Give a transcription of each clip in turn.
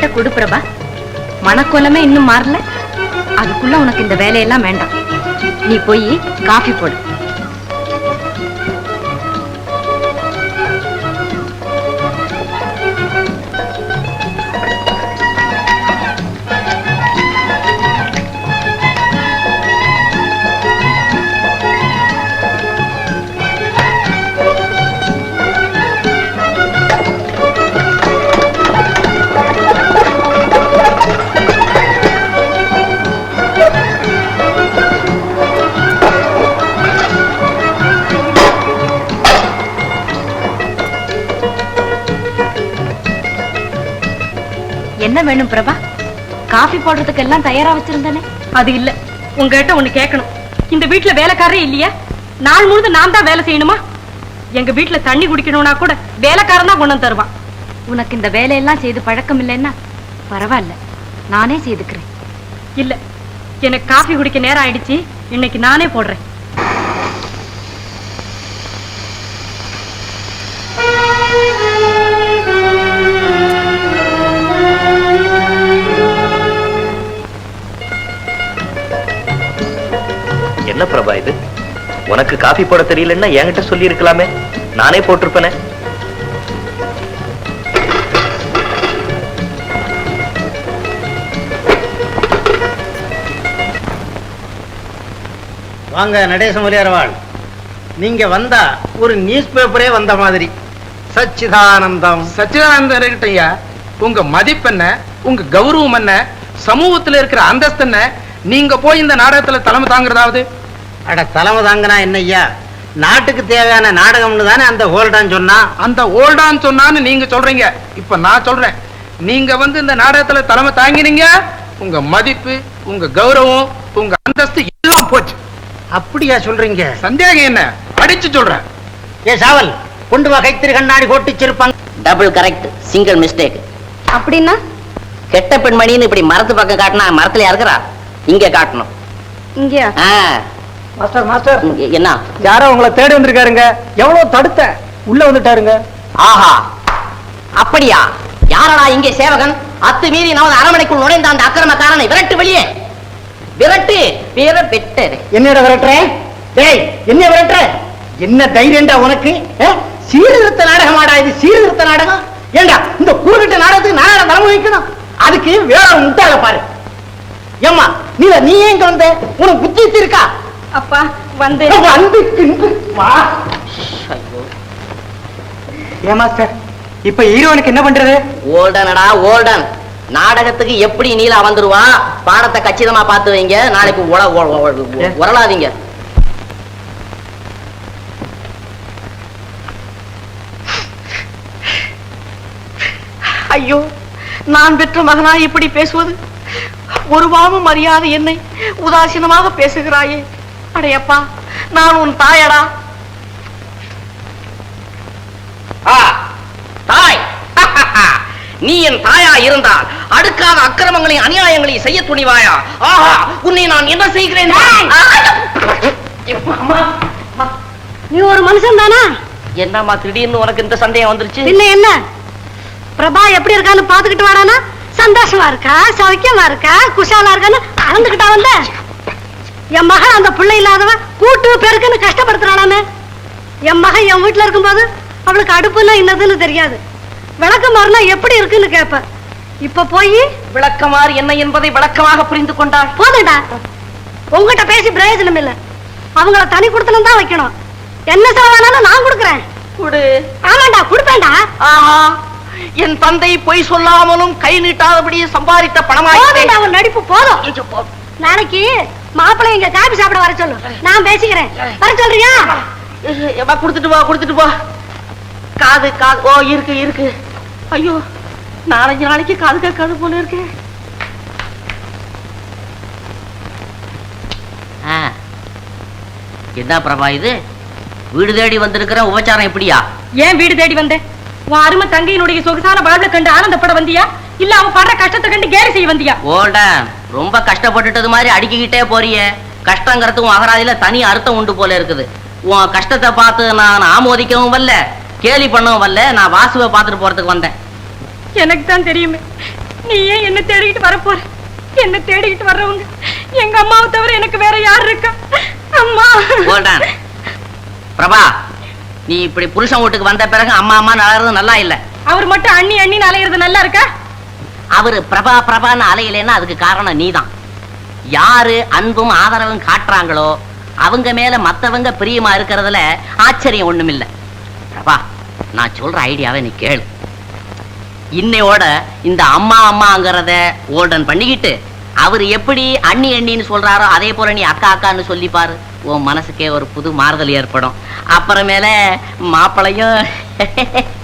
என்கிட்ட கொடு பிரபா. மனக்கோலமே இன்னும் மாறல. அதுக்குள்ள உனக்கு இந்த வேலையெல்லாம் வேண்டாம். நீ போய் காஃபி போடு. என்ன வேணும் பிரபா? காஃபி போடுறதுக்கு எல்லாம் தயாரா வச்சிருந்தானே? அது இல்ல. உங்ககிட்ட ஒண்ணு கேட்கணும் இந்த வீட்டுல வேலைக்காரரே இல்லையா? நாள் முழுது நான் தான் வேலை செய்யணுமா? எங்க வீட்டுல தண்ணி குடிக்கணும்னா கூட வேலைக்காரன் தான் கொண்டு தருவான். உனக்கு இந்த வேலையெல்லாம் செய்து பழக்கம் இல்லைன்னா பரவாயில்ல. நானே செய்துக்கிறேன். இல்ல. எனக்கு காஃபி குடிக்க நேரம் ஆயிடுச்சு. இன்னைக்கு நானே போடுறேன். பிரபா இது. உனக்கு காஃபி போட தெரியலன்னா என்கிட்ட சொல்லி இருக்கலாமே நானே போட்டிருப்பேனே. வாங்க நடேச முதலியாரவாள் நீங்க வந்தா ஒரு நியூஸ் பேப்பரே வந்த மாதிரி. சச்சிதானந்தம். சச்சிதானந்தம் இருக்கட்டும் ஐயா உங்க மதிப்பு என்ன? உங்க கௌரவம் என்ன? சமூகத்துல இருக்கிற அந்தஸ்து என்ன? நீங்க போய் இந்த நாடகத்துல தலைமை தாங்குறதாவது? அட தலைமை தாங்கனா என்ன ஐயா? நாட்டுக்கு தேவையான நாடகம்னு தானே அந்த ஹோல்டான் சொன்னா? அந்த ஓல்டான்னு சொன்னான்னு நீங்க சொல்றீங்க. இப்ப நான் சொல்றேன். நீங்க வந்து இந்த நாடகத்துல தலைமை தாங்கினீங்க உங்க மதிப்பு உங்க கௌரவம் உங்க அந்தஸ்து எல்லாம் போச்சு. அப்படியா சொல்றீங்க? சந்தேகம் என்ன? அடிச்சு சொல்றேன். ஏ சாவல் கொண்டு வா கைத்திரி கண்ணாடி கோட்டிச்சிருப்பாங்க டபுள் கரெக்ட் சிங்கிள் மிஸ்டேக் அப்படின்னா? கெட்ட பெண்மணின்னு இப்படி மரத்து பக்கம் காட்டினா மரத்துல இருக்கிறா? இங்க காட்டணும். இங்கயா? ஆ, மாஸ்டர் மாஸ்டர். என்ன? யாரோ உங்களை தேடி வந்திருக்காருங்க. எவ்வளவு தடுத்த? உள்ள வந்துட்டாருங்க. ஆஹா. அப்படியா? யாரடா இங்கே சேவகன்? அத்து மீறி நமது அரமனைக்குள் நுழைந்த அந்த அக்கிரமக்காரனை விரட்டு வெளியே. விரட்டு வீர வெட்டரு என்னோட விரட்டுற? டேய் என்ன விரட்டுற? என்ன தைரியம்டா உனக்கு? சீர்திருத்த நாடகமாடா இது சீர்திருத்த நாடகம்? ஏண்டா இந்த கூறுகிட்ட நாடகத்துக்கு நாடகம் தலைமை வைக்கணும்? அதுக்கு வேற முட்டாள பாரு. ஏம்மா நீ நீ எங்க வந்த? உனக்கு புத்தி இருக்கா அப்பா வந்து. வந்து ஏமா சார் இப்ப ஹீரோனுக்கு என்ன பண்றது? ஓல்டனடா ஓல்டன். நாடகத்துக்கு எப்படி நீலா வந்துருவா? பாடத்தை கச்சிதமா பார்த்து வைங்க. நாளைக்கு உரளாதீங்க. ஐயோ நான் பெற்ற மகனா இப்படி பேசுவது? ஒரு பாவம் அறியாத என்னை உதாசீனமாக பேசுகிறாயே. அடையப்பா நான் உன் தாயடா. தாய். நீ என் தாயா இருந்தால் அடுக்காத அக்கிரமங்களையும் அநியாயங்களையும் செய்ய துணிவாயா? ஆஹா உன்னை நான் என்ன செய்கிறேன்? நீ ஒரு மனுஷன் தானா? என்னம்மா திடீர்னு உனக்கு இந்த சந்தேகம் வந்துருச்சு? பின்ன என்ன? பிரபா எப்படி இருக்கான்னு பாத்துக்கிட்டு வாடானா? சந்தோஷமா இருக்கா? சௌக்கியமா இருக்கா? குஷாலா இருக்கான்னு அளந்துகிட்டா வந்த என் மகன் அந்த பிள்ளை இல்லாதவன் கூட்டு பெருக்குன்னு கஷ்டப்படுத்துறானாமே. என் மகன் என் வீட்டுல இருக்கும்போது அவளுக்கு அடுப்புன்னா என்னதுன்னு தெரியாது. விளக்கு மாறினா எப்படி இருக்குன்னு கேப்ப. இப்ப போய் விளக்கமாறு என்ன என்பதை விளக்கமாக புரிந்து கொண்டாள். போதுடா உங்ககிட்ட பேசி பிரயோஜனம் இல்ல. அவங்கள தனி கொடுத்தனும் தான் வைக்கணும். என்ன செலவானாலும் நான் கொடுக்குறேன். கொடு. ஆமாண்டா கொடுப்பேன்டா. ஆஹா என் தந்தை பொய் சொல்லாமலும் கை நீட்டாதபடி சம்பாதித்த உன் நடிப்பு போதும். நாளைக்கு மாப்பிள்ளை இங்க காபி சாப்பிட வர சொல்லு. நான் பேசிக்கிறேன். வர சொல்றியா? கொடுத்துட்டு வா கொடுத்துட்டு வா. காது காது. ஓ இருக்கு இருக்கு. ஐயோ நாலஞ்சு நாளைக்கு காது கேட்காது போல இருக்கு. ஆ. என்ன பிரபா இது? வீடு தேடி வந்திருக்கிற உபச்சாரம் எப்படியா? ஏன் வீடு தேடி வந்தேன் உன் அருமை தங்கையினுடைய சொகுசான வாழ்வை கண்டு ஆனந்தப்பட வந்தியா? இல்ல அவன் படுற கஷ்டத்தை கண்டு கேலி செய்ய வந்தியா? ஓல்டன் ரொம்ப கஷ்டப்பட்டுட்டது மாதிரி அடிக்கிக்கிட்டே போறியே. கஷ்டங்கிறது உன் அகராதியில தனி அர்த்தம் உண்டு போல இருக்குது. உன் கஷ்டத்தை பார்த்து நான் ஆமோதிக்கவும் வரல கேலி பண்ணவும் வரல நான் வாசுவை பார்த்துட்டு போறதுக்கு வந்தேன். எனக்கு தான் தெரியுமே நீ ஏன் என்ன தேடிக்கிட்டு வர போற என்ன தேடிக்கிட்டு வர்றவங்க எங்க அம்மாவை தவிர எனக்கு வேற யார் இருக்கா? அம்மா. கோல்டன் பிரபா நீ இப்படி புருஷன் வீட்டுக்கு வந்த பிறகு அம்மா அம்மா நலறது நல்லா இல்ல. அவர் மட்டும் அண்ணி அண்ணின்னு அலையிறது நல்லா இருக்கா? அவரு பிரபா பிரபான்னு அலையிலேன்னா அதுக்கு காரணம் நீதான். யாரு அன்பும் ஆதரவும் காட்டுறாங்களோ அவங்க மேல மத்தவங்க பிரியமா இருக்கிறதுல ஆச்சரியம் ஒண்ணுமில்ல. பிரபா நான் சொல்ற ஐடியாவை நீ கேளு. இன்னையோட இந்த அம்மா அம்மாங்கிறத ஓல்டன் பண்ணிக்கிட்டு அவர் எப்படி அண்ணி அண்ணின்னு சொல்றாரோ அதே போல நீ அக்கா அக்கான்னு சொல்லி பாரு. உன் மனசுக்கே ஒரு புது மாறுதல் ஏற்படும். அப்புறமேல மாப்பிளையும்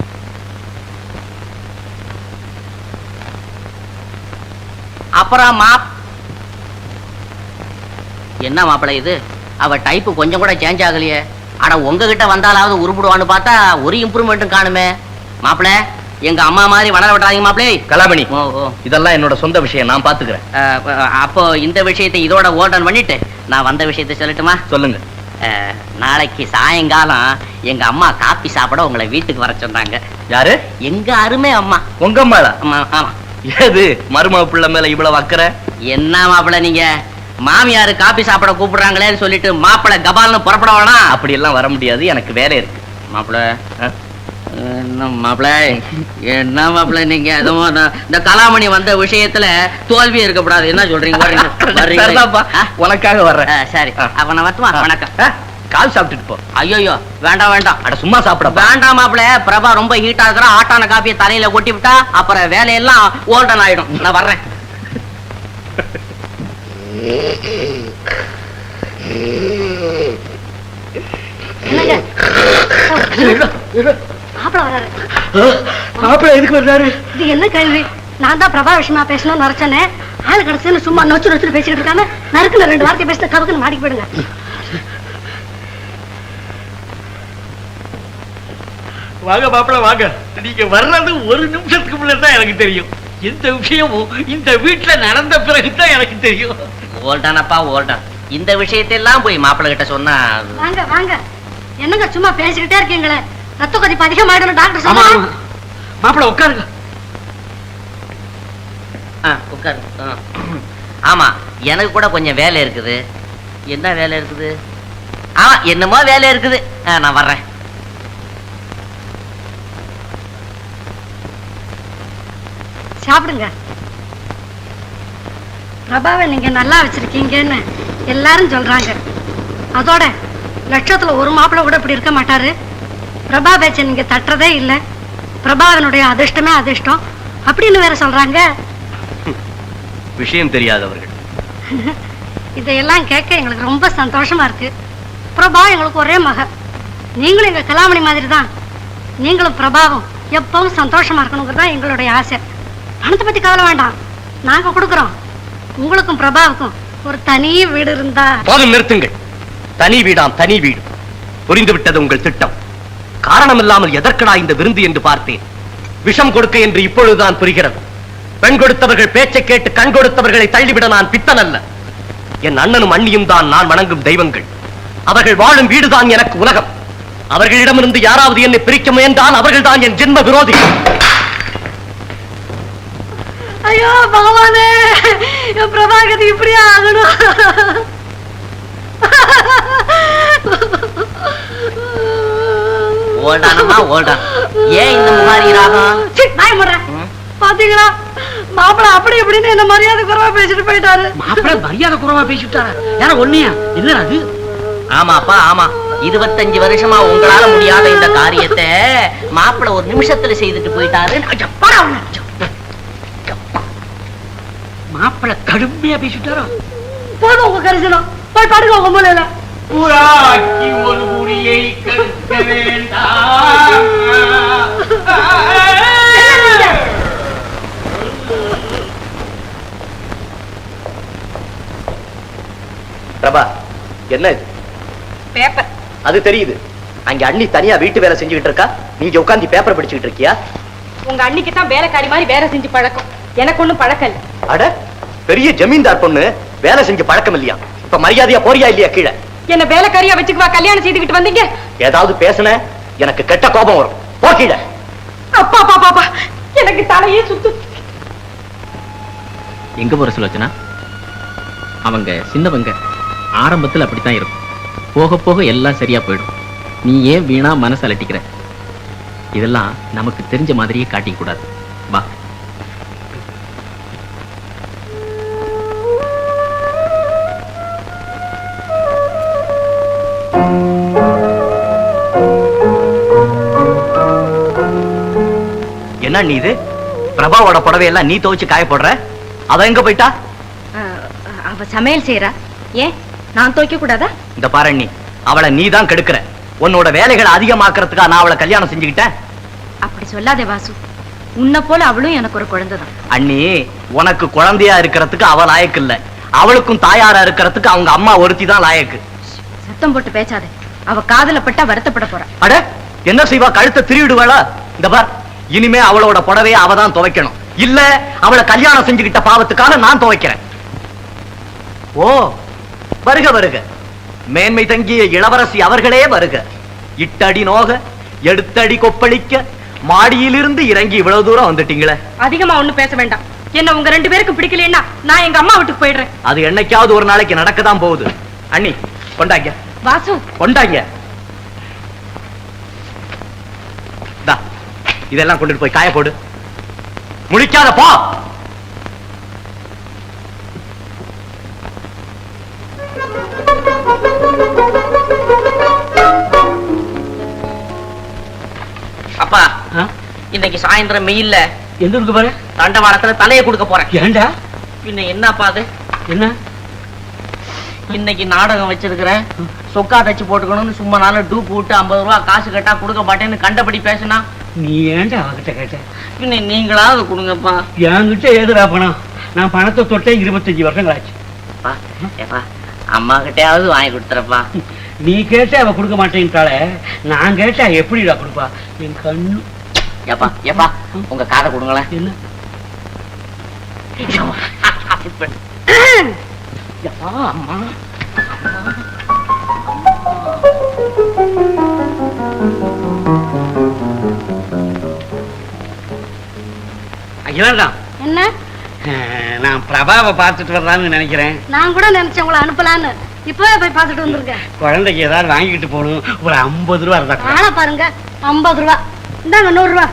அப்புறம் மா என்ன மாப்பிள்ளை இது? அவ டைப்பு கொஞ்சம் கூட சேஞ்ச் ஆகலையே. அட உங்ககிட்ட வந்தாலாவது உருப்பிடுவான்னு பார்த்தா ஒரு இம்ப்ரூவ்மெண்ட்டும் காணுமே. மாப்பிள எங்க அம்மா மாதிரி வளர விட்டாதீங்க மாப்பிளே. கலாமணி இதெல்லாம் என்னோட சொந்த விஷயம் நான் பாத்துக்கிறேன் அப்போ இந்த விஷயத்தை இதோட ஓடன் பண்ணிட்டு நான் வந்த விஷயத்தை சொல்லட்டுமா? சொல்லுங்க. நாளைக்கு சாயங்காலம் எங்க அம்மா காப்பி சாப்பிட உங்களை வீட்டுக்கு வர சொன்னாங்க. யாரு? எங்க அருமை அம்மா. உங்க அம்மாளா? ஆமா ஆமா. ஏது மருமக பிள்ளை மேல இவ்வளவு அக்கறை? என்ன மாப்பிள நீங்க? மாமியாரு காப்பி சாப்பிட கூப்பிடுறாங்களேன்னு சொல்லிட்டு மாப்பிள கபால்னு புறப்பட வேணாம் அப்படி எல்லாம் வர முடியாது எனக்கு வேலை இருக்கு. மாப்பிள ஆ? என்ன மாப்பிள என்ன மாப்பிள நீங்க? எதுவும் இந்த- கலாமணி வந்த விஷயத்துல தோல்வி இருக்கக்கூடாது. என்ன சொல்றீங்க? உனக்காக வர்றேன். சரி. அப்ப நான் வரட்டுமா? வணக்கம். கால் சாப்பிட்டுட்டு போ. ஐயோயோ வேண்டாம் வேண்டாம். அட சும்மா சாப்பிடப்பா வேண்டாம் மாப்பிள பிரபா ரொம்ப ஹீட்டா இருக்கிற ஆட்டான காப்பியை தலையில கொட்டி விட்டா அப்புறம் வேலையெல்லாம் ஓல்டன் ஆயிடும். நான் வர்றேன். என்னங்க? மாப்பிள எதுக்கு வர்றாரு? இது என்ன கேள்வி? நான் தான் பிரபா விஷயமா பேசணும்னு நினைச்சேனே. ஆளு கிடைச்சுன்னு சும்மா நொச்சு நொச்சு பேசிக்கிட்டு இருக்காம நறுக்குல ரெண்டு வார்த்தை பேசிட்டு கவுக்குன்னு மாடிக்கு போயிடுங்க. வாங்க மாப்பிள வாங்க. நீங்க வர்றது ஒரு நிமிஷத்துக்கு முன்னாடி தான் எனக்கு தெரியும். இந்த விஷயமும் இந்த வீட்டுல நடந்த பிறகு தான் எனக்கு தெரியும். ஓல்டன் அப்பா ஓல்டன். இந்த விஷயத்தெல்லாம் போய் மாப்பிள்ளை கிட்ட சொன்னா வாங்க வாங்க. என்னங்க சும்மா பேசிக்கிட்டே இருக்கீங்களே? ரத்த கொதிப்பு அதிகமாயிடும் டாக்டர் ஆமா மாப்பிள உட்காருங்க. ஆ, உட்காரு ஆ. ஆமா எனக்கு கூட கொஞ்சம் வேலை இருக்குது. என்ன வேலை இருக்குது? ஆமா என்னமோ வேலை இருக்குது. ஆ, நான் வர்றேன். சாப்பிடுங்க. பிரபாவை நீங்க நல்லா வச்சிருக்கீங்கன்னு எல்லாரும் சொல்றாங்க. அதோட லட்சத்துல ஒரு மாப்பிள்ளை கூட இப்படி இருக்க மாட்டாரு. பிரபா பேச்சை நீங்க தட்டுறதே இல்லை. பிரபாவனுடைய அதிர்ஷ்டமே அதிர்ஷ்டம். அப்படின்னு வேற சொல்றாங்க. விஷயம் தெரியாதவர்கள். இதையெல்லாம் கேட்க எங்களுக்கு ரொம்ப சந்தோஷமா இருக்கு. பிரபா எங்களுக்கு ஒரே மக நீங்களும் எங்க கலாமணி மாதிரி தான் நீங்களும் பிரபாவும் எப்பவும் சந்தோஷமா இருக்கணுங்கிறது தான் எங்களுடைய ஆசை. பணத்தை பத்தி கவலை வேண்டாம். நாங்க கொடுக்கறோம். உங்களுக்கும் பிரபாவுக்கும் ஒரு தனி வீடு இருந்தா. போதும் நிறுத்துங்கள். தனி வீடாம் தனி வீடு. புரிந்து விட்டது உங்கள் திட்டம். காரணம் இல்லாமல் எதற்கடா இந்த விருந்து என்று பார்த்தேன்? விஷம் கொடுக்க என்று இப்பொழுதுதான் புரிகிறது. பெண் கொடுத்தவர்கள் பேச்சை கேட்டு கண் கொடுத்தவர்களை தள்ளிவிட நான் பித்தன் அல்ல என் அண்ணனும் அண்ணியும் தான் நான் வணங்கும் தெய்வங்கள். அவர்கள் வாழும் வீடுதான் எனக்கு உலகம். அவர்களிடமிருந்து யாராவது என்னை பிரிக்க முயன்றால் அவர்கள்தான் என் ஜென்ம விரோதிகள் ஐயோ பகவானே என் பிரபாகதி இப்படியே ஆகணும். ஓல்டானம்மா ஓல்டான். ஏன் இந்த மாதிரி ராகம். பாத்தீங்களா? மாப்பிள அப்படி இப்படின்னு என்ன மரியாதை குறைவா பேசிட்டு போயிட்டாரு. மாப்பிள மரியாதை குறைவா பேசிவிட்டாரா? யார ஒன்னியா என்ன அது ஆமாப்பா ஆமா. இருபத்தஞ்சு வருஷமா உங்களால முடியாத இந்த காரியத்தை மாப்பிள்ளை ஒரு நிமிஷத்துல செய்துட்டு போயிட்டாரு போடா உன்னை. மாப்பிள கடுமையா பேசிவிட்டாரா போதும் உங்க கரிசனம். போய் படுங்க உங்க மூலையில. புறாக்கி ஒரு குறியை கற்க வேண்டாம் பிரபா என்ன இது? பேப்பர். அது தெரியுது. அங்க அண்ணி தனியா வீட்டு வேலை செஞ்சுக்கிட்டு இருக்கா? நீங்க உட்கார்ந்து பேப்பர் படிச்சுக்கிட்டு இருக்கியா? உங்க அன்னைக்கு தான் வேலைக்காரி மாதிரி வேலை செஞ்சு பழக்கம். எனக்கு ஒண்ணும் பழக்கம் இல்ல. அட பெரிய ஜமீன்தார் பொண்ணு வேலை செஞ்சு பழக்கம் இல்லையா? இப்ப மரியாதையா போறியா இல்லையா கீழே? என்ன வேலைக்காரியா வச்சுக்குவா கல்யாணம் செய்துக்கிட்டு வந்தீங்க? ஏதாவது பேசுன எனக்கு கெட்ட கோபம் வரும். போ கீழே. அப்பா அப்பா பாப்பா எனக்கு தலையே சுத்து. எங்க போற சுலோச்சனா? அவங்க சின்னவங்க ஆரம்பத்துல அப்படித்தான் இருக்கும். போக போக எல்லாம் சரியா போயிடும். நீ ஏன் வீணா மனசு அலட்டிக்கிற? இதெல்லாம் நமக்கு தெரிஞ்ச மாதிரியே காட்டிக்க கூடாது. வா. என்ன நீ இது? பிரபாவோட புடவையெல்லாம் நீ துவைச்சு காய போடுற? அவ எங்க போயிட்டா? அவ சமையல் செய்யறா ஏன்? நான் துவைக்க கூடாதா? இந்த பாரு அவளை நீ தான் கெடுக்கிற. உன்னோட வேலைகளை அதிகமாக்குறதுக்கா நான் அவளை கல்யாணம் செஞ்சுக்கிட்டேன். அப்படி சொல்லாதே வாசு. உன்னை போல அவளும் எனக்கு ஒரு குழந்தை தான். அண்ணி உனக்கு குழந்தையா இருக்கிறதுக்கு அவ லாயக்கு இல்ல. அவளுக்கும் தாயாரா இருக்கிறதுக்கு அவங்க அம்மா ஒருத்தி தான் லாயக்கு. சத்தம் போட்டு பேசாதே. அவ காதல பட்டா வருத்தப்பட போறா. அட என்ன செய்வா? கழுத்தை திருவிடுவாளா இந்த பார் இனிமே அவளோட புடவைய அவ தான் துவைக்கணும். இல்ல அவளை கல்யாணம் செஞ்சுக்கிட்ட பாவத்துக்காக நான் துவைக்கிறேன். ஓ வருக வருக. மேன்மை தங்கிய இளவரசி அவர்களே வருக. இட்டடி நோக எடுத்தடி கொப்பளிக்க மாடியிலிருந்து இறங்கி இவ்வளவு தூரம் வந்துட்டீங்களே. அதிகமா ஒண்ணும் பேச வேண்டாம். என்ன உங்க ரெண்டு பேருக்கு பிடிக்கலன்னா நான் எங்க அம்மா வீட்டுக்கு போயிடுறேன். அது என்னைக்காவது ஒரு நாளைக்கு நடக்கதான் போகுது. அண்ணி கொண்டாங்க. வாசு. கொண்டாங்க. இதெல்லாம் கொண்டுட்டு போய் காய போடு. முடிக்காத போ! அப்பா இன்னைக்கு சாயந்தரம் மெயில்ல எங்க இருக்கு பாரு? தண்டவாளத்துல தலையை கொடுக்க போறேன். ஏண்டா பின்ன என்னப்பா அது? என்ன? இன்னைக்கு நாடகம் வச்சிருக்கிறேன் சொக்கா தச்சு போட்டுக்கணும்னு சும்மா நாள டூப் விட்டு ஐம்பது ரூபா காசு கேட்டா கொடுக்க மாட்டேன்னு கண்டபடி பேசினா நீ ஏன்டா அவகிட்ட கேட்ட? பின்ன நீங்களாவது கொடுங்கப்பா. என்கிட்ட ஏதுடா பணம்? நான் பணத்தை தொட்டே இருபத்தஞ்சு வருஷங்கள் ஆச்சு ஏப்பா அம்மா கிட்டயாவது வாங்கி கொடுத்துறப்பா. நீ கேட்ட அவ கொடுக்க மாட்டேன்ட்டாளே. நான் கேட்டா எப்படிடா கொடுப்பா? என் கண்ணு. ஏப்பா ஏப்பா உங்க காதை கொடுங்களேன். என்ன? ஏப்பா அம்மா. அகிலாண்டா என்ன? நான் பிரபாவை பார்த்துட்டு வரலான்னு நினைக்கிறேன். நான் கூட நினைச்சேன் உங்களை அனுப்பலான்னு. இப்பவே போய் பார்த்துட்டு வந்திருக்கேன் குழந்தைக்கு ஏதாவது வாங்கிட்டு போகணும். ஒரு ஐம்பது ரூபா இருந்தா. ஆளை பாருங்க. ஐம்பது ரூபா. இந்தாங்க நூறு ரூபா.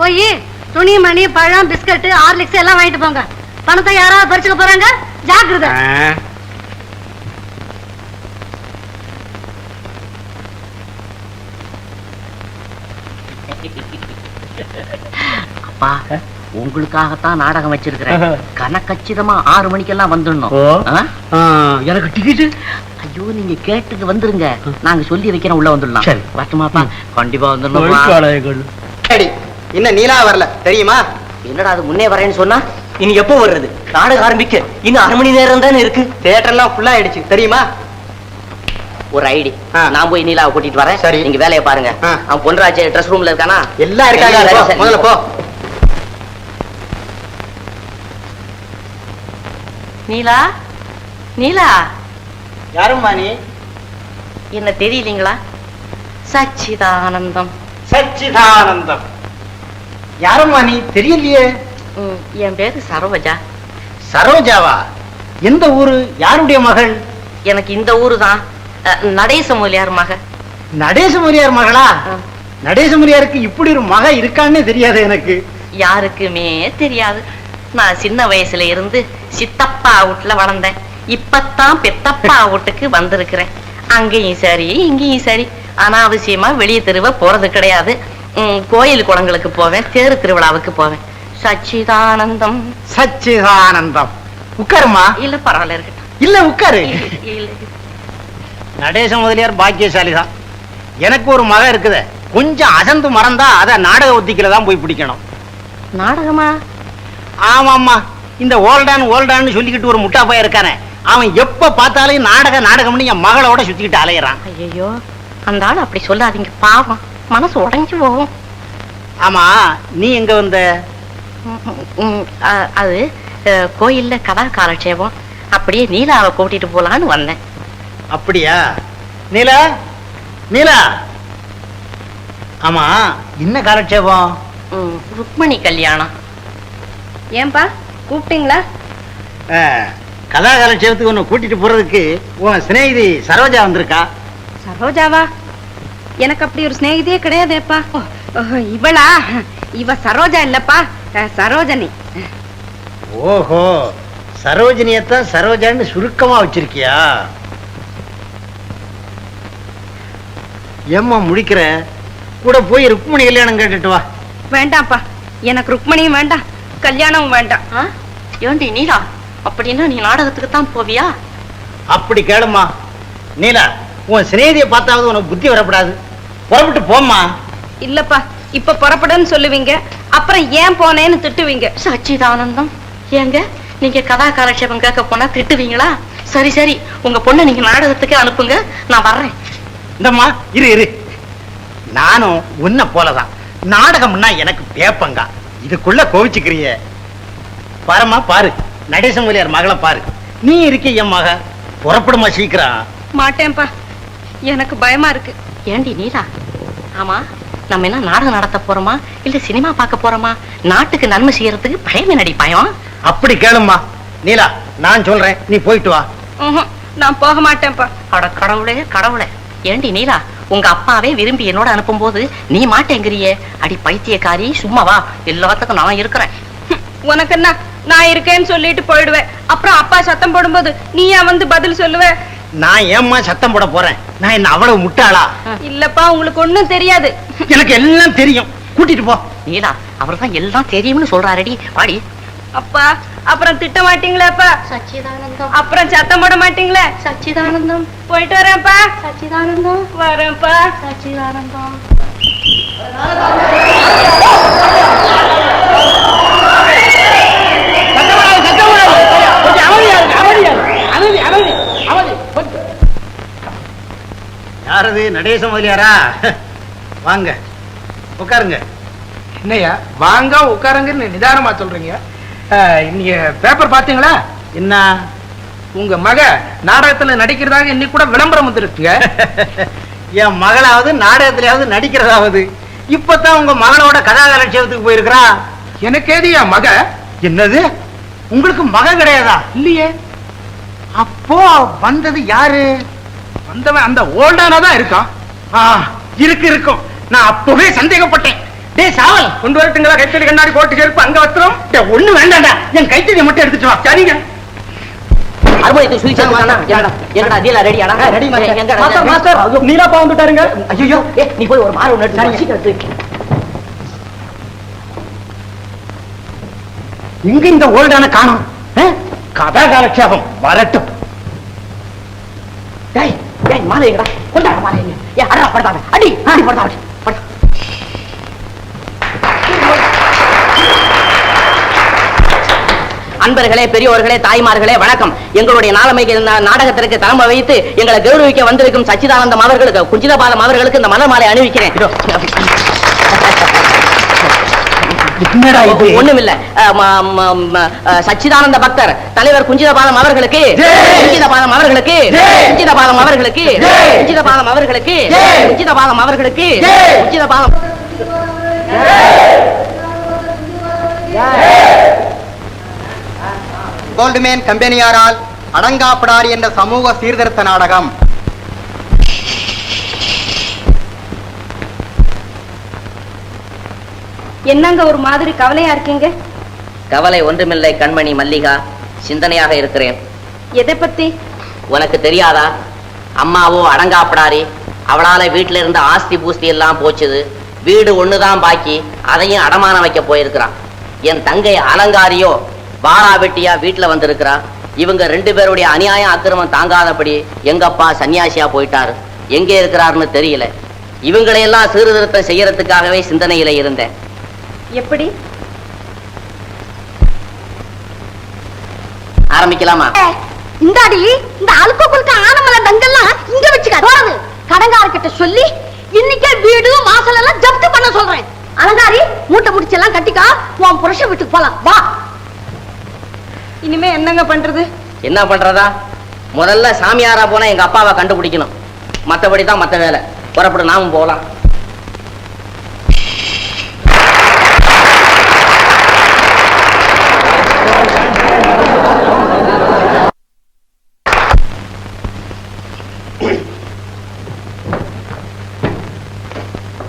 போய் துணி மணி பழம் பிஸ்கட் ஹார்லிக்ஸ் எல்லாம் வாங்கிட்டு போங்க. பணத்தை யாராவது பறிச்சுக்க போறாங்க? ஜாக்கிரதை. அப்பா உங்களுக்காகத்தான் நாடகம் வச்சிருக்கிறேன். கனக்கச்சிதமா ஆறு மணிக்கெல்லாம் வந்துடணும். எனக்கு டிக்கெட்டு ஐயோ நீங்க கேட்டுக்கு வந்துருங்க. நாங்க சொல்லி வைக்கிறோம் உள்ள வந்துடலாம். சரி. வரட்டுமாப்பா கண்டிப்பா வந்துடணும் சரி இன்னும் நீலா வரல தெரியுமா? என்னடா அது முன்னே வரேன்னு சொன்னா? இனி எப்போ வர்றது? நாடகம் ஆரம்பிக்க இன்னும் அரை மணி நேரம் தானே இருக்கு? தியேட்டர்லாம் ஃபுல்லா ஆயிடுச்சு தெரியுமா? ஒரு ஐடி. நான் போய் நீலாவை கூட்டிட்டு வரேன். சரி. நீங்க வேலையை பாருங்க. அவன் பொன்ராஜ் ட்ரெஸ் ரூம்ல இருக்கானா? எல்லாம் இருக்காங்க. முதல்ல போ. நீலா? நீலா? யாரும்மா நீ? என்ன தெரியலீங்களா? சச்சிதானந்தம். சச்சிதானந்தம். யாரும்மா நீ? தெரியலையே. ம், என் பேரு சரோஜா. சரோஜாவா? எந்த ஊரு? யாருடைய மகள்? எனக்கு இந்த ஊரு தான் நடேச மொழியார் மக. நடேசமுரியார் மகளா? ஆ. நடேசமுரியாருக்கு இப்படி ஒரு மக இருக்கான்னு தெரியாது எனக்கு. யாருக்குமே தெரியாது. நான் சின்ன வயசுல இருந்து சித்தப்பா வீட்டுல வளர்ந்தேன். இப்பத்தான் பெத்தப்பா வீட்டுக்கு வந்திருக்கிறேன். அங்கேயும் சரி இங்கேயும் சரி. அனாவசியமா வெளியே தெருவ போறது கிடையாது. கோயில் குளங்களுக்கு போவேன் தேரு திருவிழாவுக்கு போவேன். சச்சிதானந்தம். சச்சிதானந்தம். உட்காருமா இல்ல பரவாயில்ல இருக்கட்டும். இல்ல உட்காரு. இல்ல நடேச முதலியார் பாக்கியசாலி தான் எனக்கு ஒரு மக இருக்குது. கொஞ்சம் அசந்து மறந்தா அத நாடக ஒத்திக்கில தான் போய் பிடிக்கணும். நாடகமா? ஆமாம்மா. இந்த ஓல்டான் ஓல்டான்னு சொல்லிக்கிட்டு ஒரு முட்டா பையன் இருக்கானே. அவன் எப்ப பார்த்தாலும் நாடக நாடகம்னு என் மகளோட சுத்திக்கிட்டு அலையறான். ஐயோ அந்த ஆள் அப்படி சொல்லாதீங்க பாவம். மனசு உடைஞ்சு போகும். ஆமா நீ எங்க வந்த? அது கோயில்ல கதா காலட்சேபம். அப்படியே நீலாவை கூட்டிட்டு போலான்னு வந்தேன். அப்படியா? நீலா நீலா. ஆமா என்ன காலட்சேபம் ருக்மணி கல்யாணம். ஏன்பா கூப்பிட்டீங்களா? கலா காலட்சேபத்துக்கு உன்னை கூட்டிட்டு போறதுக்கு உன் சிநேகிதி சரோஜா வந்திருக்கா. சரோஜாவா? எனக்கு அப்படி ஒரு சிநேகிதியே கிடையாதேப்பா. இவளா? இவ சரோஜா இல்லப்பா. சரோஜனி. ஓஹோ சரோஜினியத்தான் சரோஜான்னு சுருக்கமா வச்சிருக்கியா? ஏம்மா முடிக்கிற கூட போய் ருக்மணி கல்யாணம் கேட்டுட்டு வா. வேண்டாம்ப்பா. எனக்கு ருக்மணியும் வேண்டாம் கல்யாணமும் வேண்டாம். ஆ? ஏண்டி நீலா? அப்படின்னா நீ நாடகத்துக்கு தான் போவியா? அப்படி கேளுமா நீலா உன் சிநேகிதியை பார்த்தாவது உனக்கு புத்தி வரப்படாது. புறப்பட்டு போம்மா. இல்லப்பா இப்ப புறப்படுன்னு சொல்லுவீங்க அப்புறம் ஏன் போனேன்னு திட்டுவீங்க. சச்சிதானந்தம். ஏங்க நீங்க கதா காலட்சேபம் கேட்க போனா திட்டுவீங்களா? சரி சரி உங்க பொண்ணை நீங்க நாடகத்துக்கு அனுப்புங்க நான் வர்றேன். இந்தம்மா இரு இரு. நானும் உன்னை போலதான். நாடகம்னா எனக்கு பேப்பங்க. இதுக்குள்ள கோவிச்சுக்கிறிய. பாரும்மா பாரு. நடேசமொழியார் மகளை பாரு. நீ இருக்க என் மக. புறப்படுமா சீக்கிரம். மாட்டேன்ப்பா. எனக்கு பயமா இருக்கு. ஏண்டி நீலா? ஆமா நம்ம என்ன நாடகம் நடத்த போறோமா? இல்ல சினிமா பார்க்க போறோமா? நாட்டுக்கு நன்மை செய்யறதுக்கு பயமே நடி பயம்? அப்படி கேளும்மா. நீலா நான் சொல்றேன். நீ போயிட்டு வா. நான் போக மாட்டேன்ப்பா. அட கடவுளே கடவுளே. ஏண்டி நீலா உங்க அப்பாவே விரும்பி என்னோட அனுப்பும்போது நீ மாட்டேங்கிறியே? அடி பைத்தியக்காரி சும்மா வா. எல்லாத்துக்கும் நான் இருக்கிறேன். உனக்கு என்ன நான் இருக்கேன்னு சொல்லிட்டு போயிடுவேன். அப்புறம் அப்பா சத்தம் போடும்போது நீ ஏன் வந்து பதில் சொல்லுவ? நான் ஏம்மா சத்தம் போட போறேன்? நான் என்ன அவ்வளவு முட்டாளா? இல்லப்பா உங்களுக்கு ஒண்ணும் தெரியாது. எனக்கு எல்லாம் தெரியும். கூட்டிட்டு போ. நீலா அவர்தான் எல்லாம் தெரியும்னு சொல்றாரடி. வாடி. அப்பா அப்புறம் திட்ட மாட்டீங்களேப்பா சச்சிதானந்தம். அப்புறம் சத்தம் போட மாட்டீங்களே? சச்சிதானந்தம். போயிட்டு வரேன்ப்பா. சச்சிதானந்தம். வரேன்ப்பா. சச்சிதானந்தம். யாரது? நடேச முதலியாரா? வாங்க உட்காருங்க. என்னய்யா? வாங்க உட்காருங்கன்னு நிதானமா சொல்றீங்க. இன்னைக்கு பேப்பர் பாத்தீங்களா என்ன? உங்க மக நாடகத்துல நடிக்கிறதாக இன்னைக்கு கூட விளம்பரம் வந்திருக்குங்க என் மகளாவது நாடகத்திலாவது நடிக்கிறதாவது. இப்பதான் உங்க மகளோட கதாகலட்சியத்துக்கு போயிருக்கிறா. எனக்கு ஏதியா மக? என்னது? உங்களுக்கு மக கிடையாதா? இல்லையே. அப்போ வந்தது யாரு? வந்தவன் அந்த ஓல்டானா தான் இருக்கான். இருக்கு இருக்கும். நான் அப்பவே சந்தேகப்பட்டேன். டேய் சாவல். கொண்டு வரட்டுங்களா? கைத்தடி கண்ணாடி போட்டு செருப்பு அங்க வச்சிரும் டேய், ஒண்ணு வேண்டாம்டா. என் கைத்தறியை மட்டும் எடுத்துட்டு வா. சரிங்க. அறுபது சுவிச்சு என்னடா டீலா ரெடியாடா ரெடி மாஸ்டர். மாஸ்டர், ஐயோ, நீலாப்பா வந்துட்டாருங்க ஐயோ ஏ நீ போய் ஒரு மாறு ஒன்று எடுத்து சீக்கிரம். எங்க இந்த ஓல்டான காணும். கதாகாலட்சேபம் வரட்டும். டேய் டேய் மாலை எங்கடா? கொண்டாட மாலை எங்க ஏ அடடா படுத்தாத. அடி அடி படுத்தா அன்பர்களே பெரியோர்களே தாய்மார்களே வணக்கம். எங்களுடைய இந்த நாடகத்திற்கு தலைமை வைத்து எங்களை கௌரவிக்க வந்திருக்கும் சச்சிதானந்தம் அவர்களுக்கு குஞ்சிதபாலம் அவர்களுக்கு இந்த மலர் மாலை அணிவிக்கிறேன் என்னடா இது? ஒண்ணுமில்ல. அஹ், ம- ம- ம- அஹ், சச்சிதானந்த பக்தர் தலைவர் குஞ்சிதபாலம் அவர்களுக்கு குஞ்சிதபாலம் அவர்களுக்கு குஞ்சிதபாலம் அவர்களுக்கு குஞ்சிதபாலம் அவர்களுக்கு குஞ்சிதபாலம் அவர்களுக்கு குஞ்சிதபாலம் கோல்டுமேன் கம்பெனியாரால் அடங்காப்படார் என்ற சமூக சீர்திருத்த நாடகம். என்னங்க ஒரு மாதிரி கவலையா இருக்கீங்க? கவலை ஒன்றுமில்லை கண்மணி மல்லிகா. சிந்தனையாக இருக்கிறேன். எதை பத்தி? உனக்கு தெரியாதா? அம்மாவோ அடங்காப்படாரி அவளால வீட்டுல இருந்த ஆஸ்தி பூஸ்தி எல்லாம் போச்சுது. வீடு ஒண்ணுதான் பாக்கி அதையும் அடமானம் வைக்க போயிருக்கிறான். என் தங்கை அலங்காரியோ பாரா வெட்டியா வீட்டுல வந்திருக்கிறா. இவங்க ரெண்டு பேருடைய அநியாயம் அக்கிரமம் தாங்காதபடி எங்க அப்பா சன்னியாசியா போயிட்டாரு. எங்கே இருக்கிறாருன்னு தெரியல. இவங்களையெல்லாம் சீர்திருத்தம் செய்யறதுக்காகவே சிந்தனையில இருந்தேன். எப்படி? ஆரம்பிக்கலாமா? இந்தாடி இந்த அழுக்க குழுக்க ஆனமலை தங்கெல்லாம் இங்க வச்சுக்க போறது கடங்காரக்கிட்ட சொல்லி இன்னைக்கே வீடு வாசல் எல்லாம் ஜப்தி பண்ண சொல்றேன். அலங்காரி மூட்டை முடிச்செல்லாம் கட்டிக்கா உன் புருஷன் வீட்டுக்கு போலாம். வா. இனிமே என்னங்க பண்றது? என்ன பண்றதா? முதல்ல சாமியாரா போனா எங்க அப்பாவை கண்டுபிடிக்கணும். மத்தபடி தான் மத்த வேலை. புறப்படு நாமும் போகலாம்.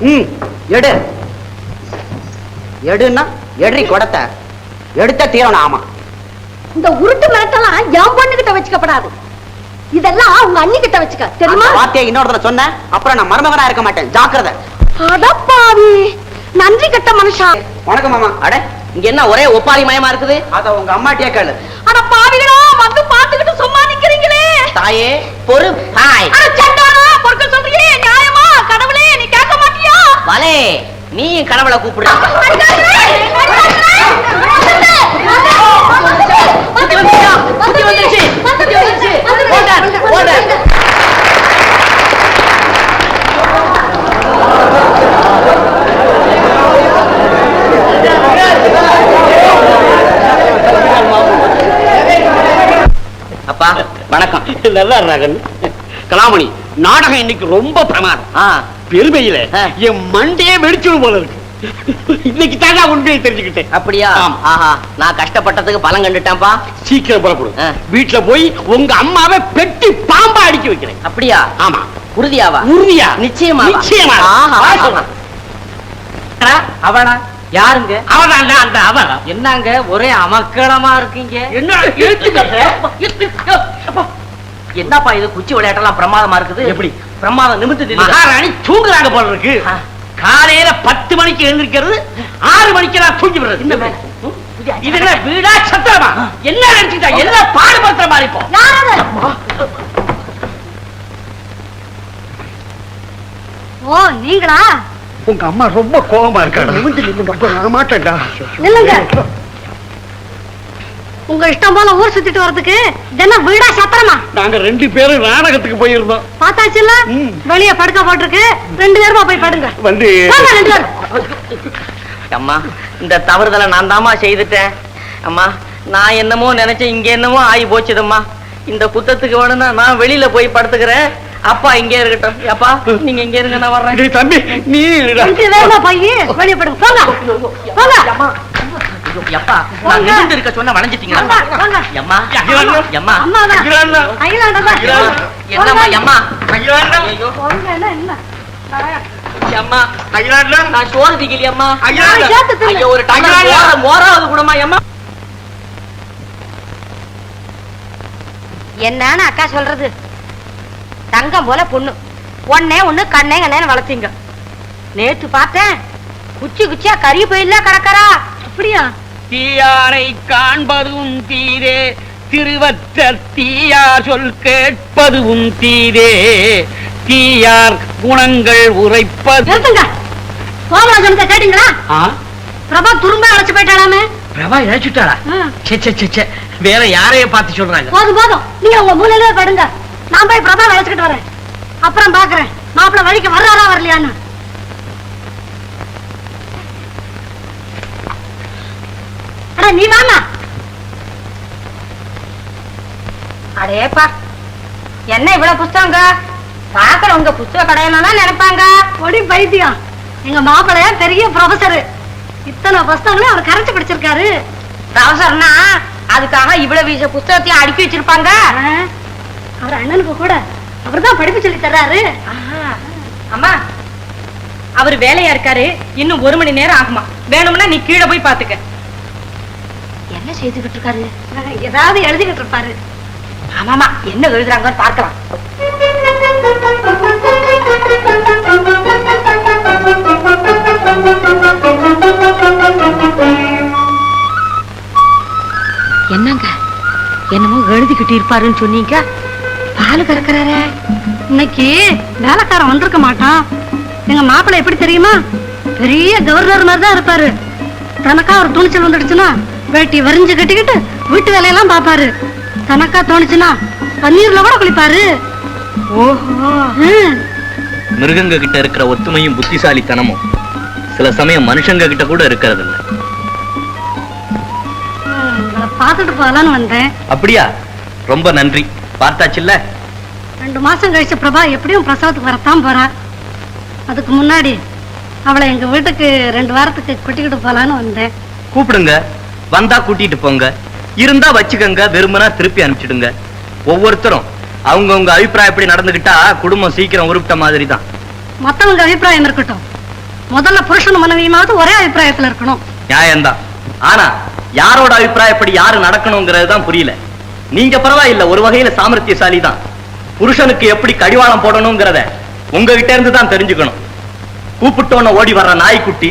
ம் எடு. எடுன்னா எடுறி குடத்தை. எடுத்த தீரணும் ஆமா. இந்த உருட்டு மிரட்டெல்லாம் என் பொண்ணு கிட்ட வச்சுக்கப்படாது. இதெல்லாம் உங்க அண்ணி கிட்ட வச்சுக்க தெரியுமா? வார்த்தையை இன்னொருத்தர சொன்ன அப்புறம் நான் மருமகனா இருக்க மாட்டேன். ஜாக்கிரதை. அடப்பாவி நன்றி கெட்ட மனுஷா. வணக்கம் மாமா. அட இங்க என்ன ஒரே ஒப்பாரி மயமா இருக்குது? அத உங்க அம்மாட்டியே கேளு. அட பாவிகளா வந்து பாத்துக்கிட்டு சும்மா நிக்கிறீங்களே. தாயே பொறு ஹாய் அட சண்டானா பொறுக்க சொல்றியே நியாயமா? கடவுளே நீ கேட்க மாட்டியா? வலே நீ கடவுளை கூப்பிடு. அப்பா வணக்கம். நல்லா ராகன்? கலாமணி நாடகம் இன்னைக்கு ரொம்ப பிரமாதம். ஆ. பெருமையில. என் மண்டையே வெடிச்சிடும் போல இருக்கு. இன்னைக்கு தாங்க உண்மையை தெரிஞ்சுக்கிட்டேன். அப்படியா? ஆமா. ஆஹா நான் கஷ்டப்பட்டதுக்கு பலன் கண்டுட்டேன்ப்பா சீக்கிரம் புறப்படும். வீட்டுல போய் உங்க அம்மாவை பெட்டி பாம்பா அடிக்க வைக்கிறேன். அப்படியா? ஆமா. உறுதியாவா? உறுதியா? நிச்சயமா. நிச்சயமா அவனா? யாருங்க? அவதான் அந்த அவ என்னங்க ஒரே அமக்களமா இருக்கீங்க? என்ன என்னப்பா இது குச்சி விளையாட்டெல்லாம் பிரமாதமா இருக்குது? எப்படி? பிரமாதம் நிமித்து. மகாராணி தூங்குறாங்க போல இருக்கு. காலையில பத்து மணிக்கு எழுந்திருக்கிறது ஆறு மணிக்கு நான் தூங்கி விடுறது. இந்த மேல. ம், இது இது என்ன வீடா சத்திரமா? என்ன நினைச்சுட்டா என்ன பாடுபடுத்துற மாதிரி இப்போ? ஓ நீங்களா? உங்க அம்மா ரொம்ப கோபமா இருக்காடா. மாட்டேன்டா. நில்லுங்க. உங்க இஷ்டம் போல ஊர் சுத்திட்டு வர்றதுக்கு தினம் வீடா சத்திரமா நாங்க ரெண்டு பேரும் நாடகத்துக்கு போயிருந்தோம். பார்த்தாச்சுல்ல? ம். வெளிய படுக்க போட்டிருக்கு. ரெண்டு பேருமா போய் படுங்க. வந்து போங்க ரெண்டு பேரும். அம்மா இந்த தவறுதலை நான் தாம்மா செய்துட்டேன். அம்மா நான் என்னமோ நினைச்சேன் இங்க என்னமோ ஆகி போச்சுதம்மா. இந்த குத்தத்துக்கு வேணும்னா நான் வெளியில போய் படுத்துக்கிறேன். அப்பா இங்கே இருக்கட்டும். அப்பா நீங்க இங்க இருங்க நான் வர்றேன். டேய் தம்பி நீ இருடா. ரெண்டு பேருமா போய். வெளிய படுங்க. போங்க. போங்க. நான். நிமிர்ந்து இருக்க சொன்ன. அம்மா. அம்மா என்னம்மா அம்மா. ஐயோ. போங்க என்ன என்ன? அம்மா அகிலாண்டா. நான் சோறு திக்கலையே அம்மா. அகிலாண்டா. சேர்த்து தின்னு. ஐயோ ஒரு டம்ளர் அகிலாண்டா. மோர- மோராவது கூடமா அம்மா என்னன்னு அக்கா சொல்றது. தங்கம் போல பொண்ணு. ஒன்னே ஒண்ணு கண்ணே கண்ணேன்னு வளர்த்தீங்க. நேத்து பார்த்தேன். குச்சி குச்சியா கறி போயில கிடக்கறா அப்படியா? தீயாரை காண்பதும் தீரே திருவற்ற தீயார் சொல் கேட்பதும் தீரே தீயார் குணங்கள் உரைப்பது கோமராஜனத்தை கேட்டீங்களா? பிரபா துரும்ப அழைச்சு போயிட்டாலாமே பிரபா இழைச்சுட்டாளா. சே சே சே, சே வேற யாரைய பார்த்து சொல்றாங்க? போதும் போதும். நீங்க உங்க மூலையிலே படுங்க நான் போய் பிரபா அழைச்சுக்கிட்டு வரேன். அப்புறம் பாக்குறேன் மாப்பிள்ள வழிக்கு வர்றாரா வரலையான்னு. நீ வாமா. அடேப்பா என்ன இவ்வளவு புஸ்தகங்க? பாக்குற உங்க புஸ்தக கடையில நினைப்பாங்க? பொடி பைத்தியம். எங்க மாப்பிள்ளைய பெரிய ப்ரொஃபசர் இத்தனை புஸ்தகங்களையும் அவர் கரைச்சு படிச்சிருக்காரு. ப்ரொஃபசர்னா அதுக்காக இவ்வளவு வீச புஸ்தகத்தையும் அடுக்கி வச்சிருப்பாங்க? அவர் அண்ணனுக்கு கூட அவர்தான் படிப்பு சொல்லி தர்றாரு. அம்மா அவர் வேலையா இருக்காரு. இன்னும் ஒரு மணி நேரம் ஆகுமா. வேணும்னா நீ கீழே போய் பாத்துக்க என்ன செய்துகிட்டு இருக்காரு ஏதாவது எழுதிக்கிட்டு இருப்பாரு ஆமாமா என்ன எழுதுறாங்கன்னு பார்க்கலாம். என்னங்க? என்னமோ எழுதிக்கிட்டு இருப்பாருன்னு சொன்னீங்க? பால் கறக்குறாரு. இன்னைக்கு வேலைக்காரன் வந்திருக்க மாட்டான். எங்க மாப்பிள்ளை எப்படி தெரியுமா? பெரிய கவர்னர் மாதிரி தான் இருப்பாரு. தனக்கா ஒரு துணிச்சல் வந்துடுச்சுன்னா வேட்டி வரிஞ்சு கட்டிக்கிட்டு வீட்டு வேலையெல்லாம் பாப்பாரு தனக்கா தோணுச்சுன்னா பன்னீர்ல கூட குளிப்பாரு. ஓஹோ. ம், மிருகங்க கிட்ட இருக்கிற ஒத்துமையும் புத்திசாலித்தனமும் சில சமயம் மனுஷங்க கிட்ட கூட இருக்கிறது இல்ல பார்த்துட்டு போகலான்னு வந்தேன். அப்படியா? ரொம்ப நன்றி. பார்த்தாச்சுல்ல? ரெண்டு மாசம் கழிச்சு பிரபா எப்படியும் பிரசவத்துக்கு வரத்தான் போறா. அதுக்கு முன்னாடி அவளை எங்க வீட்டுக்கு ரெண்டு வாரத்துக்கு கூட்டிக்கிட்டு போலான்னு வந்தேன். கூப்பிடுங்க. வந்தா கூட்டிட்டு போங்க. இருந்தா வச்சுக்கோங்க வெறுமனா திருப்பி அனுப்பிச்சிடுங்க. ஒவ்வொருத்தரும் அவங்கவங்க அபிப்பிராயப்படி நடந்துகிட்டா குடும்பம் சீக்கிரம் உருப்பிட்ட மாதிரி தான் மத்தவங்க அபிப்பிராயம் இருக்கட்டும். முதல்ல புருஷன் மனைவியுமாவது ஒரே அபிப்பிராயத்துல இருக்கணும். நியாயம்தான். ஆனா யாரோட அபிப்பிராயப்படி யாரு நடக்கணுங்கிறது தான் புரியல. நீங்க பரவாயில்ல ஒரு வகையில சாமர்த்தியசாலி தான் புருஷனுக்கு எப்படி கடிவாளம் போடணுங்கிறத உங்ககிட்ட இருந்து தான் தெரிஞ்சுக்கணும். கூப்பிட்டோன்னு ஓடி வர்ற நாய்க்குட்டி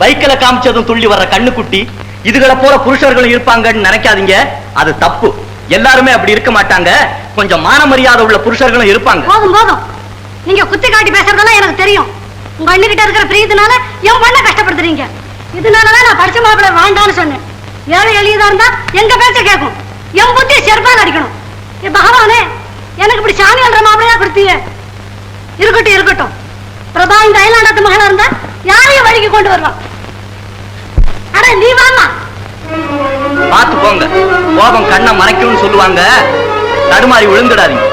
பைக்கில காமிச்சதும் துள்ளி வர்ற கண்ணுக்குட்டி இதுகளை போல புருஷர்களும் இருப்பாங்கன்னு நினைக்காதீங்க. அது தப்பு. எல்லாருமே அப்படி இருக்க மாட்டாங்க. கொஞ்சம் மான மரியாதை உள்ள புருஷர்களும் இருப்பாங்க. போதும் போதும். நீங்க குத்தி காட்டி பேசுறதெல்லாம் எனக்கு தெரியும். உங்க அண்ணிக்கிட்ட இருக்கிற பிரியதுனால என் பண்ண கஷ்டப்படுத்துறீங்க. இதனாலதான் நான் படிச்ச மாப்பிள வேண்டாம்னு சொன்னேன். ஏழை எளியதா இருந்தா எங்க பேச்ச கேட்கும். என் புத்தி செருப்பால் அடிக்கணும் ஏ பகவானே எனக்கு இப்படி சாமி அல்ற மாப்பிள்ளையா கொடுத்தீங்க. இருக்கட்டும் இருக்கட்டும். பிரபா இந்த அயலாண்டத்து மகளா இருந்தா யாரையும் வழிக்கு கொண்டு வருவான். அட நீ வாமா பார்த்து போங்க. கோபம் கண்ணை மறைக்கும்னு சொல்லுவாங்க. தடுமாறி விழுந்துடாதீங்க.